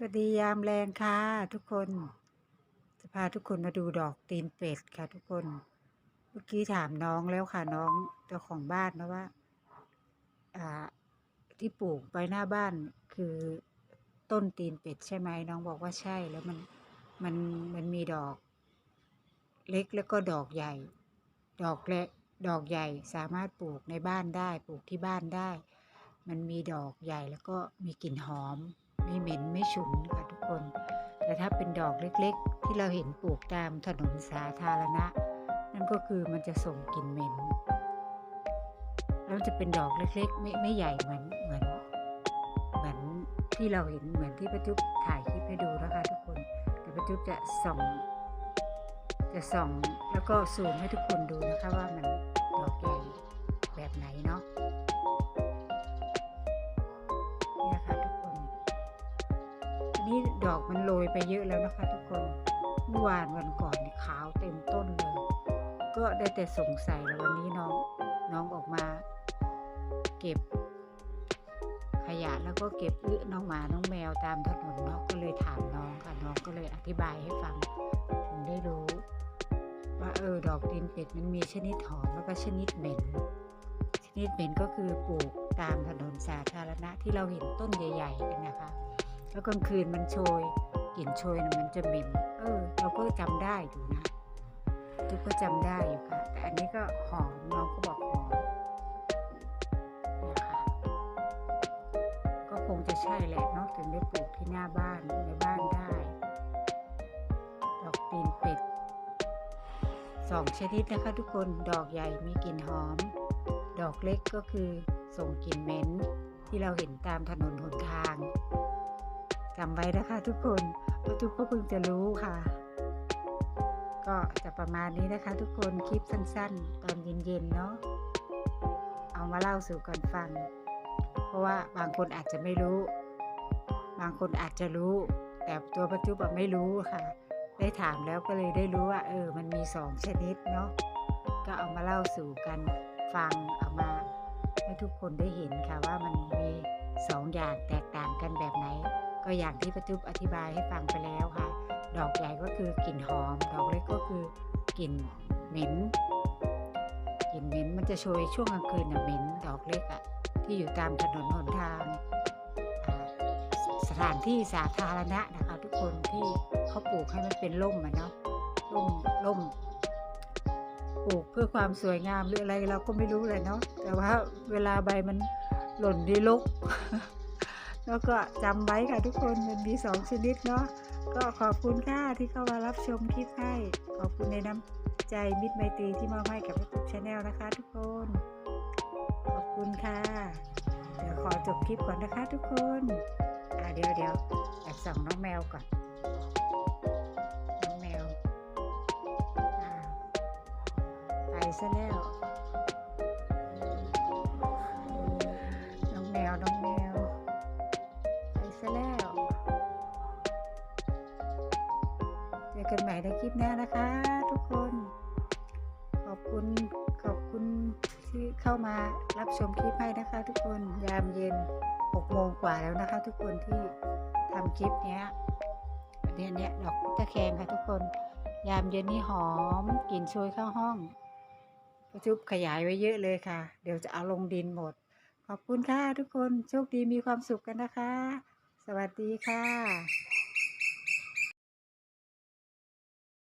สวัสดียามแรงค่ะทุกคน จะพาทุกคนมาดูดอกตีนเป็ดค่ะทุกคน เมื่อกี้ถามน้องแล้วค่ะน้องเจ้าของบ้านนะว่า อ่า ที่ปลูกไว้หน้าบ้านคือต้นตีนเป็ดใช่ไหมน้องบอกว่าใช่แล้วมันมันมันมีดอก เล็กแล้วก็ดอกใหญ่ ดอกเล็กดอกใหญ่สามารถปลูกในบ้านได้ ปลูกที่บ้านได้ มันมีดอกใหญ่แล้วก็มีกลิ่นหอม ไม่เหม็นไม่ฉุนค่ะทุกคน แต่ถ้าเป็นดอกเล็กๆ ที่เราเห็นปลูกตามถนนสาธารณะ นั่นก็คือมันจะส่งกลิ่นเหม็น แล้วจะเป็นดอกเล็กๆ ไม่ไม่ใหญ่เหมือนเหมือนเหมือนที่เราเห็นเหมือนที่ประจุบถ่ายคลิปให้ดูนะคะทุกคน แต่ประจุบจะส่องจะส่องแล้วก็ซูมให้ทุกคนดูนะคะว่า นี้ดอกมันโรยไปเยอะแล้วนะคะ ทุกคนเมื่อวานวันก่อนนี่ขาวเต็มต้นเลย ก็ได้แต่สงสัยแล้ววันนี้น้องน้องออกมา เก็บ ขยะแล้วก็เก็บอึน้องหมาน้องแมวตามถนนเนาะก็เลยถามน้องค่ะน้องก็เลยอธิบายให้ฟังถึงได้รู้ ว่าเออดอกตีนเป็ดมันมีชนิดหอมแล้วก็ชนิดเหม็นชนิดเหม็นก็คือปลูกตามถนนสาธารณะที่เราเห็นต้นใหญ่ๆกันนะคะ แล้วกลางคืนมันโชยกลิ่นโชยนะมันจะเหม็นเออ เราก็จำได้อยู่นะทุกก็จำได้อยู่ค่ะ แต่อันนี้ก็หอมน้องก็บอกหอมเนี่ยค่ะก็คงจะใช่แหละเนาะถึงได้ปลูกที่หน้าบ้านในบ้านได้ ดอกตีนเป็ดสองชนิดนะคะทุกคนดอกใหญ่มีกลิ่นหอม ดอกเล็กก็คือส่งกลิ่นเหม็นที่เราเห็นตามถนนหนทาง จำไว้นะคะทุกคนทุกก็เพิ่งจะรู้ค่ะ ก็จะประมาณนี้นะคะ ทุกคนคลิปสั้น ๆ ตอนเย็นๆเนาะเอามาเล่าสู่กันฟัง เพราะว่าบางคนอาจจะไม่รู้ บางคนอาจจะรู้ แต่ตัวปัจจุบันไม่รู้ค่ะ ได้ถามแล้วก็เลยได้รู้ว่า เออ มันมีสองชนิดเนาะก็เอามาเล่าสู่กันฟังเอามาให้ทุกคนได้เห็นค่ะว่ามันมีสองอย่างแตกต่างกันแบบไหน ก็อย่างที่ประจุบอธิบายให้ฟังไปแล้วค่ะ ดอกใหญ่ก็คือกลิ่นหอม ดอกเล็กก็คือกลิ่นเหม็นกลิ่นเหม็นมันจะโชยช่วงกลางคืนน่ะเหม็นดอกเล็กอะ่ะที่อยู่ตามถนนหนทางสถานที่สาธารณะนะคะทุกคนที่เขาปลูกให้มันเป็นร่มอะเนาะร่มร่มปลูกเพื่อความสวยงามหรืออะไรเราก็ไม่รู้เลยเนาะแต่ว่าเวลาใบมันหล่นดีลก แล้วก็จำไว้ค่ะทุกคนมันมีสองชนิดเนาะก็ขอบคุณค่ะที่เข้ามารับชมคลิปให้ ขอบคุณในน้ำใจมิตรไมตรีที่มอบให้กับทุกชาแนลนะคะ ทุกคน ขอบคุณค่ะเดี๋ยวขอจบคลิปก่อนนะคะ ทุกคนอ่าเดี๋ยวเดี๋ยวแอบส่องน้องแมวก่อนน้องแมวอ่าไปซะแล้ว กันใหม่ในคลิปหน้านะคะ ทุกคน ขอบคุณขอบคุณที่เข้ามารับชมคลิปให้นะคะ ทุกคนยามเย็น6โมงกว่าแล้วนะคะ ทุกคนที่ทำคลิปเนี้ยเนี้ยเนี้ยดอกพุตะแคงค่ะทุกคน ยามเย็นนี่หอมกลิ่นโชยเข้าห้องประจุบขยายไว้เยอะเลยค่ะ เดี๋ยวจะเอาลงดินหมด ขอบคุณค่ะทุกคนโชคดีมีความสุขกันนะคะ สวัสดีค่ะ